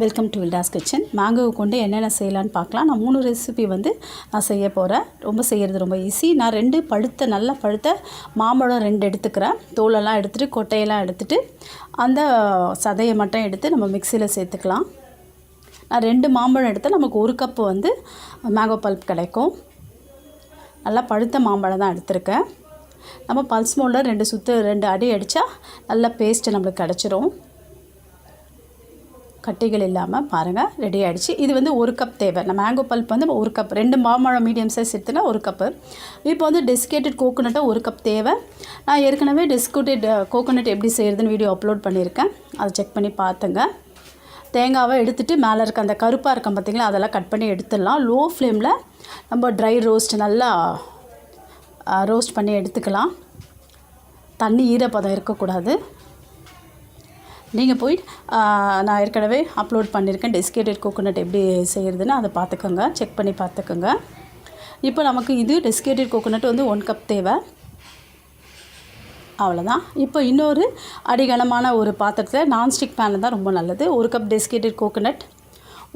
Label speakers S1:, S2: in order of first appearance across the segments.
S1: Welcome to வில்டாஸ் kitchen மேங்கோவை கொண்டு என்னென்ன செய்யலான்னு பார்க்கலாம். நான் மூணு ரெசிபி வந்து நான் செய்ய போகிறேன் ரொம்ப செய்கிறது ரொம்ப ஈஸி நான் ரெண்டு பழுத்த நல்லா பழுத்த மாம்பழம் ரெண்டு எடுத்துக்கிறேன். தோலெல்லாம் எடுத்துகிட்டு கொட்டையெல்லாம் எடுத்துகிட்டு அந்த சதையை மட்டும் எடுத்து நம்ம மிக்சியில் சேர்த்துக்கலாம். நான் ரெண்டு மாம்பழம் எடுத்தால் நமக்கு ஒரு கப்பு வந்து மேங்கோ பல்ப் கிடைக்கும். நல்லா பழுத்த மாம்பழம் தான் எடுத்திருக்கேன். நம்ம பல்ஸ் மோல்டில் ரெண்டு சுற்று ரெண்டு அடி அடித்தா நல்ல பேஸ்ட்டு நம்மளுக்கு கிடச்சிரும். கட்டிகள் இல்லாமல் பாருங்கள் ரெடி ஆகிடுச்சு இது வந்து ஒரு கப் தேவை. நம்ம மேங்கோ பல்ப் வந்து ஒரு கப் ரெண்டு மாம்பழம் மீடியம் சைஸ் எடுத்துனா ஒரு கப்பு இப்போ வந்து டெஸ்கேட்டட் கோகோனட்டாக ஒரு கப் தேவை. நான் ஏற்கனவே டெஸ்கூட்டட் கோகோனட் எப்படி செய்கிறதுன்னு வீடியோ அப்லோட் பண்ணியிருக்கேன். அதை செக் பண்ணி பார்த்துங்க. தேங்காவை எடுத்துகிட்டு மேலே இருக்க அந்த கருப்பாக இருக்க பார்த்திங்களா அதெல்லாம் கட் பண்ணி எடுத்துடலாம். லோ ஃப்ளேமில் நம்ம ட்ரை ரோஸ்ட் நல்லா ரோஸ்ட் பண்ணி எடுத்துக்கலாம். தண்ணி ஈரப்பதம் இருக்கக்கூடாது. நீங்கள் போய் நான் ஏற்கனவே அப்லோட் பண்ணியிருக்கேன். டெஸ்கேட்டட் கோகோனட் எப்படி செய்கிறதுன்னு அதை பார்த்துக்கோங்க. செக் பண்ணி பார்த்துக்கோங்க. இப்போ நமக்கு இது டெஸ்கேட்டட் கோகோனட் வந்து ஒன் கப் தேவை. அவ்வளோதான் இப்போ இன்னொரு அடிகனமான ஒரு பாத்திரத்தில் நான்ஸ்டிக் பேனில் தான் ரொம்ப நல்லது. ஒரு கப் டெஸ்கேட்டட் கோகோனட்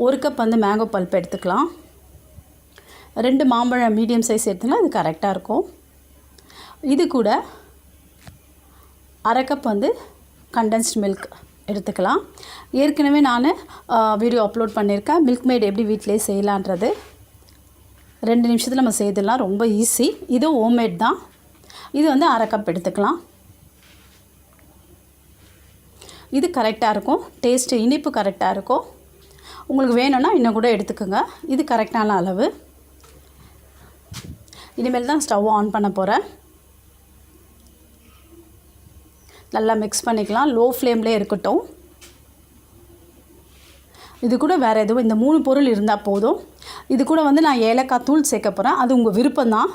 S1: ஒரு கப் வந்து மேங்கோ பல்ப் எடுத்துக்கலாம். ரெண்டு மாம்பழம் மீடியம் சைஸ் எடுத்துக்கலாம் அது கரெக்டாக இருக்கும். இது கூட அரை கப் வந்து கண்டென்ஸ்ட் மில்க் எடுத்துக்கலாம். ஏற்கனவே நான் வீடியோ அப்லோட் பண்ணியிருக்கேன் மில்க் மேட் எப்படி வீட்டிலே செய்யலான்றது ரெண்டு நிமிஷத்தில் நம்ம செய்திடலாம். ரொம்ப ஈஸி இதுவும் ஹோம்மேட் தான். இது வந்து அரை கப் எடுத்துக்கலாம். இது கரெக்டாக இருக்கும். டேஸ்ட்டு இனிப்பு கரெக்டாக இருக்கும். உங்களுக்கு வேணும்னா இன்னும் கூட எடுத்துக்கோங்க. இது கரெக்டான அளவு. இனிமேல் தான் ஸ்டவ் ஆன் பண்ண போகிறேன் நல்லா மிக்ஸ் பண்ணிக்கலாம். லோ ஃப்ளேம்லேயே இருக்கட்டும். இது கூட வேறு எதுவும் இந்த மூணு பொருள் இருந்தால் போதும். இது கூட வந்து நான் ஏலக்காய் தூள் சேர்க்க போகிறேன் அது உங்கள் விருப்பம்தான்.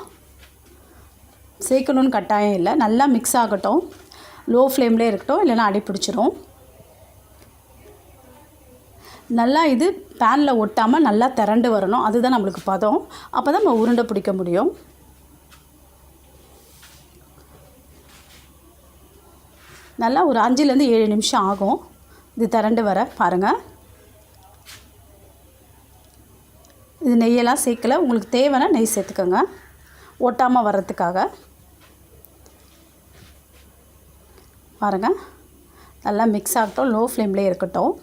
S1: சேர்க்கணுன்னு கட்டாயம் இல்லை. நல்லா மிக்ஸ் ஆகட்டும். லோ ஃப்ளேம்லேயே இருக்கட்டும் இல்லைன்னா அடி பிடிச்சிரும். நல்லா இது பேனில் ஒட்டாமல் நல்லா திரண்டு வரணும். அதுதான் நம்மளுக்கு பதம். அப்போ தான் நம்ம உருண்டை பிடிக்க முடியும். நல்லா ஒரு அஞ்சுலேருந்து ஏழு நிமிஷம் ஆகும். இது திரண்டு வர பாருங்கள் இது நெய்யெல்லாம் சேர்க்கல. உங்களுக்கு தேவைன்னா நெய் சேர்த்துக்கோங்க. ஒட்டாமல் வர்றதுக்காக. பாருங்கள் நல்லா மிக்ஸ் ஆகட்டும். லோ ஃப்ளேம்லேயே இருக்கட்டும்.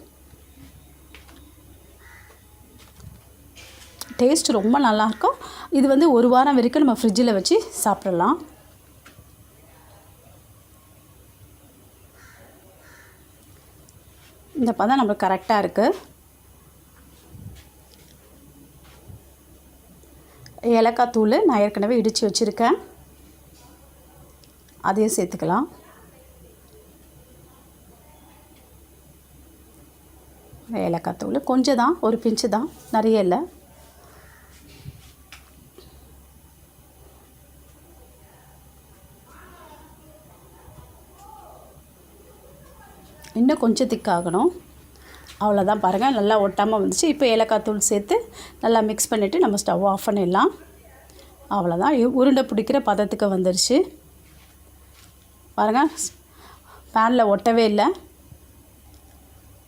S1: டேஸ்ட் ரொம்ப நல்லாயிருக்கும் இது வந்து ஒரு வாரம் வரைக்கும் நம்ம ஃப்ரிட்ஜில் வச்சு சாப்பிடலாம். இந்த பதம் நம்மளுக்கு கரெக்டாக இருக்குது ஏலக்காய் தூள் நான் ஏற்கனவே இடித்து வச்சுருக்கேன். அதையும் சேர்த்துக்கலாம். ஏலக்காய் தூள் கொஞ்சம் தான் ஒரு பிஞ்சு தான் நிறைய இல்லை. இன்னும் கொஞ்சம் திக்காகணும். அவ்வளோதான் பாருங்கள் நல்லா ஒட்டாமல் வந்துச்சு. இப்போ ஏலக்காய் தூள் சேர்த்து நல்லா மிக்ஸ் பண்ணிவிட்டு நம்ம ஸ்டவ் ஆஃப் பண்ணிடலாம். அவ்வளோதான் உருண்டை பிடிக்கிற பதத்துக்கு வந்துருச்சு. பாருங்கள் பேனில் ஒட்டவே இல்லை.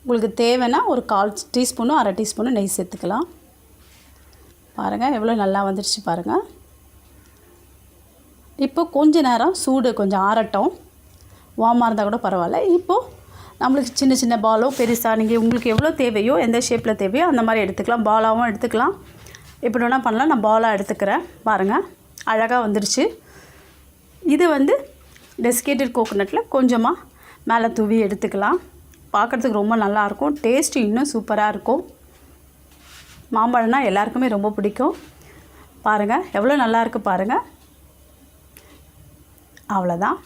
S1: உங்களுக்கு தேவைன்னா ஒரு கால் டீஸ்பூனும் அரை டீஸ்பூனும் நெய் சேர்த்துக்கலாம். பாருங்கள் எவ்வளோ நல்லா வந்துருச்சு பாருங்கள் இப்போ கொஞ்ச நேரம் சூடு கொஞ்சம் ஆறட்டும். வார்மாக இருந்தால் கூட பரவாயில்ல. இப்போது நம்மளுக்கு சின்ன சின்ன பாலோ பெருசாக நீங்கள் உங்களுக்கு எவ்வளோ தேவையோ எந்த ஷேப்பில் தேவையோ அந்த மாதிரி எடுத்துக்கலாம். பாலாகவும் எடுத்துக்கலாம். எப்படி வேணால் பண்ணலாம். நான் பாலாக எடுத்துக்கிறேன். பாருங்கள் அழகாக வந்துருச்சு. இது வந்து டெஸ்கேட்டட் கோகோனட்டில் கொஞ்சமாக மேலே தூவி எடுத்துக்கலாம். பார்க்குறதுக்கு ரொம்ப நல்லாயிருக்கும் டேஸ்ட்டு இன்னும் சூப்பராக இருக்கும். மாம்பழம்னா எல்லாருக்குமே ரொம்ப பிடிக்கும். பாருங்கள் எவ்வளோ நல்லாயிருக்கு பாருங்கள் அவ்வளோதான்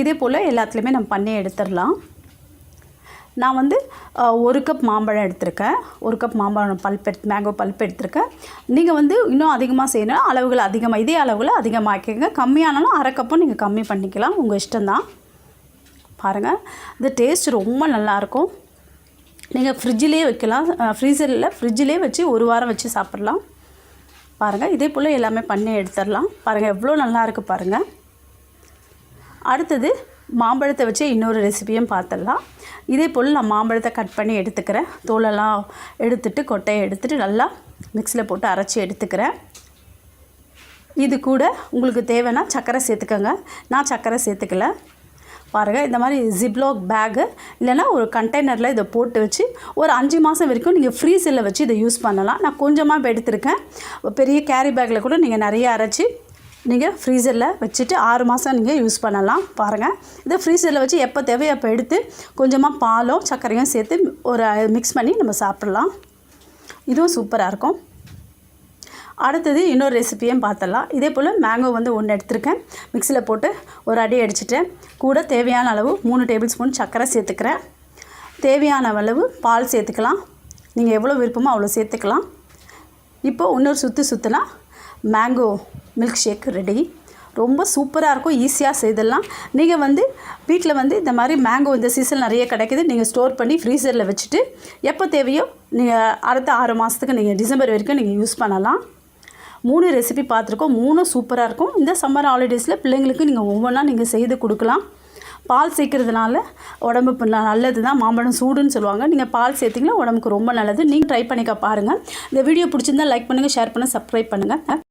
S1: இதே போல் எல்லாத்துலேயுமே நம்ம பண்ணி எடுத்துடலாம். நான் வந்து ஒரு கப் மாம்பழம் எடுத்திருக்கேன். ஒரு கப் மாம்பழம் பல்ப் எடுத்து மேங்கோ பல்ப் எடுத்திருக்கேன். நீங்கள் வந்து இன்னும் அதிகமாக செய்யணும் அளவுகள் அதிகமாக இதே அளவில் அதிகமாக்கிங்க கம்மியானாலும் அரை கப்பும் நீங்கள் கம்மி பண்ணிக்கலாம். உங்கள் இஷ்டம்தான். பாருங்கள் இந்த டேஸ்ட் ரொம்ப நல்லாயிருக்கும். நீங்கள் ஃப்ரிட்ஜிலே வைக்கலாம். ஃப்ரீசரில் ஃப்ரிட்ஜிலே வச்சு ஒரு வாரம் வச்சு சாப்பிட்லாம். பாருங்கள் இதே போல் எல்லாமே பண்ணி எடுத்துடலாம். பாருங்கள் எவ்வளோ நல்லாயிருக்கு பாருங்கள் அடுத்தது மாம்பழத்தை வச்சு இன்னொரு ரெசிபியும் பார்த்துடலாம். இதே போல் நான் மாம்பழத்தை கட் பண்ணி எடுத்துக்கிறேன். தோலெல்லாம் எடுத்துட்டு கொட்டையை எடுத்துட்டு நல்லா மிக்ஸியில் போட்டு அரைச்சி எடுத்துக்கிறேன். இது கூட உங்களுக்கு தேவைன்னா சர்க்கரை சேர்த்துக்கோங்க. நான் சர்க்கரை சேர்த்துக்கல. பாருங்கள் இந்த மாதிரி ஜிப்லாக் பேகு இல்லைன்னா ஒரு கண்டெய்னரில் இதை போட்டு வச்சு ஒரு அஞ்சு மாதம் வரைக்கும் நீங்கள் ஃப்ரீசரில் வச்சு இதை யூஸ் பண்ணலாம். நான் கொஞ்சமாக இப்போ எடுத்திருக்கேன். பெரிய கேரி பேக்கில் கூட நீங்கள் நிறைய அரைச்சி நீங்கள் ஃப்ரீசரில் வச்சுட்டு ஆறு மாதம் நீங்கள் யூஸ் பண்ணலாம். பாருங்கள் இதை ஃப்ரீசரில் வச்சு எப்போ தேவையோ அப்போ எடுத்து கொஞ்சமாக பாலும் சர்க்கரையும் சேர்த்து ஒரு மிக்ஸ் பண்ணி நம்ம சாப்பிட்லாம். இதுவும் சூப்பராக இருக்கும். அடுத்தது இன்னொரு ரெசிபியும் பார்த்துடலாம். இதே போல் மேங்கோ வந்து ஒன்று எடுத்திருக்கேன். மிக்சியில் போட்டு ஒரு அடி அடிச்சிட்டேன். கூட தேவையான அளவு மூணு டேபிள் ஸ்பூன் சர்க்கரை சேர்த்துக்கிறேன். தேவையான அளவு பால் சேர்த்துக்கலாம். நீங்கள் எவ்வளோ விருப்பமோ அவ்வளோ சேர்த்துக்கலாம். இப்போது இன்னொரு சுற்று சுற்றுனா மேங்கோ மில்க் ஷேக் ரெடி ரொம்ப சூப்பராக இருக்கும் ஈஸியாக செய்திடலாம் நீங்கள் வந்து வீட்டில் வந்து இந்த மாதிரி மேங்கோ இந்த சீசன் நிறைய கிடைக்குது நீங்கள் ஸ்டோர் பண்ணி ஃப்ரீசரில் வச்சுட்டு எப்போ தேவையோ நீங்கள் அடுத்த ஆறு மாதத்துக்கு நீங்கள் டிசம்பர் வரைக்கும் நீங்கள் யூஸ் பண்ணலாம். மூணு ரெசிபி பார்த்துருக்கோம் மூணும் சூப்பராக இருக்கும். இந்த சம்மர் ஹாலிடேஸில் பிள்ளைங்களுக்கு நீங்கள் ஒவ்வொன்றா நீங்கள் செய்து கொடுக்கலாம். பால் சேர்க்கறதுனால உடம்பு இப்போ நல்லது தான் மாம்பழம் சூடுன்னு சொல்லுவாங்க. நீங்கள் பால் சேர்த்திங்கன்னா உடம்புக்கு ரொம்ப நல்லது. நீங்கள் ட்ரை பண்ணிக்க பாருங்கள் இந்த வீடியோ பிடிச்சிருந்தா லைக் பண்ணுங்கள் ஷேர் பண்ணுங்கள் சப்ஸ்கிரைப் பண்ணுங்கள்